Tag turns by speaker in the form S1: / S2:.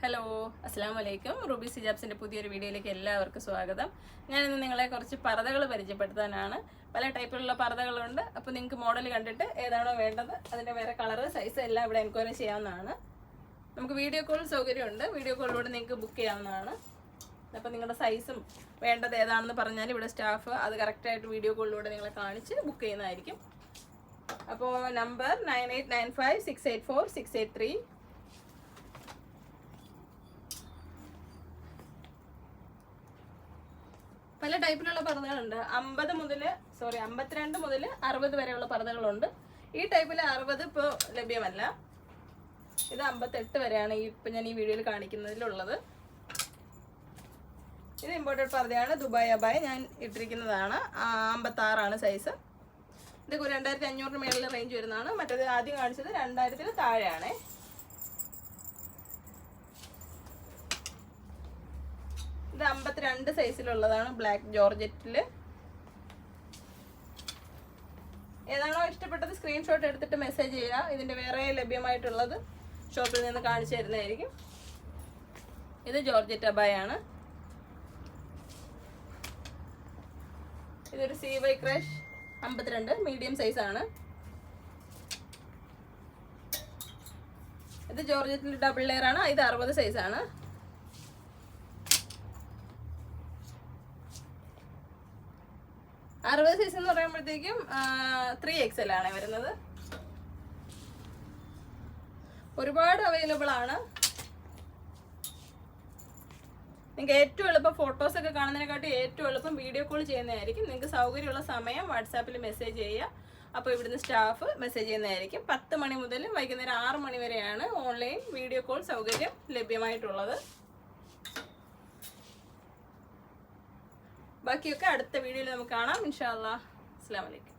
S1: Hello അസ്സാം വലൈക്കും Ruby സിജാബ്സിന്റെ പുതിയൊരു വീഡിയോയിലേക്ക് എല്ലാവർക്കും സ്വാഗതം. ഞാനിന്ന് നിങ്ങളെ കുറച്ച് പർദ്ദകൾ പരിചയപ്പെടുത്താനാണ്. പല ടൈപ്പിലുള്ള പർദ്ദകളുണ്ട്. അപ്പോൾ നിങ്ങൾക്ക് മോഡൽ കണ്ടിട്ട് ഏതാണോ വേണ്ടത് അതിന്റെ വേറെ കളറ് സൈസ് എല്ലാം ഇവിടെ എൻക്വയറി ചെയ്യാവുന്നതാണ്. നമുക്ക് വീഡിയോ കോൾ സൗകര്യമുണ്ട്. വീഡിയോ കോളിലൂടെ നിങ്ങൾക്ക് ബുക്ക് ചെയ്യാവുന്നതാണ്. അപ്പോൾ നിങ്ങളുടെ സൈസും വേണ്ടത് ഏതാണെന്ന് പറഞ്ഞാൽ ഇവിടെ സ്റ്റാഫ് അത് കറക്റ്റായിട്ട് വീഡിയോ കോളിലൂടെ നിങ്ങളെ കാണിച്ച് ബുക്ക് ചെയ്യുന്നതായിരിക്കും. അപ്പോൾ number nine eight nine five six eight four six eight three പല ടൈപ്പിലുള്ള പർദ്ദകളുണ്ട്. അമ്പത് മുതൽ സോറി അമ്പത്തിരണ്ട് മുതൽ അറുപത് വരെയുള്ള പർദ്ദകളുണ്ട്. ഈ ടൈപ്പിൽ അറുപത് ഇപ്പോൾ ലഭ്യമല്ല. ഇത് അമ്പത്തെട്ട് വരെയാണ് ഈ ഇപ്പം ഞാൻ ഈ വീഡിയോയിൽ കാണിക്കുന്നതിലുള്ളത്. ഇത് ഇമ്പോർട്ടഡ് പർദ്ദയാണ്. ദുബായ് അബായ് ഞാൻ ഇട്ടിരിക്കുന്നതാണ്. അമ്പത്താറാണ് സൈസ് ഇത് രണ്ടായിരത്തി അഞ്ഞൂറിന് മേളിൽ റേഞ്ച് വരുന്നതാണ്. മറ്റേത് ആദ്യം കാണിച്ചത് രണ്ടായിരത്തിന് താഴെയാണേ. ഇത് അമ്പത്തിരണ്ട് സൈസിലുള്ളതാണ് ബ്ലാക്ക് ജോർജറ്റിൽ ഏതാണോ ഇഷ്ടപ്പെട്ടത് സ്ക്രീൻഷോട്ട് എടുത്തിട്ട് മെസ്സേജ് ചെയ്യുക. ഇതിന്റെ വേറെ ലഭ്യമായിട്ടുള്ളത് ഷോപ്പിൽ നിന്ന് കാണിച്ചു തരുന്നതായിരിക്കും. ഇത് ജോർജറ്റ് അബായാണ് ഇതൊരു സി വൈ ക്രഷ് അമ്പത്തിരണ്ട് മീഡിയം സൈസ് ആണ്. ഇത് ജോർജറ്റിൽ ഡബിൾ ലെയർ ആണ്. ഇത് അറുപത് സൈസ് അറുപത് സൈസ് എന്ന് പറയുമ്പോഴത്തേക്കും ത്രീ എക്സ് എൽ ആണ് വരുന്നത്. ഒരുപാട് അവൈലബിൾ ആണ്. നിങ്ങൾക്ക് ഏറ്റവും എളുപ്പം ഫോട്ടോസ് ഒക്കെ കാണുന്നതിനെക്കാട്ടും ഏറ്റവും എളുപ്പം വീഡിയോ കോൾ ചെയ്യുന്നതായിരിക്കും. നിങ്ങൾക്ക് സൗകര്യമുള്ള സമയം വാട്സാപ്പിൽ മെസ്സേജ് ചെയ്യുക. അപ്പോൾ ഇവിടുന്ന് സ്റ്റാഫ് മെസ്സേജ് ചെയ്യുന്നതായിരിക്കും. പത്ത് മണി മുതൽ വൈകുന്നേരം ആറ് മണി വരെയാണ് ഓൺലൈൻ വീഡിയോ കോൾ സൗകര്യം ലഭ്യമായിട്ടുള്ളത്. ബാക്കിയൊക്കെ അടുത്ത വീഡിയോയിൽ നമുക്ക് കാണാം. ഇൻഷാല്ലാ അസ്സാം വലൈക്കും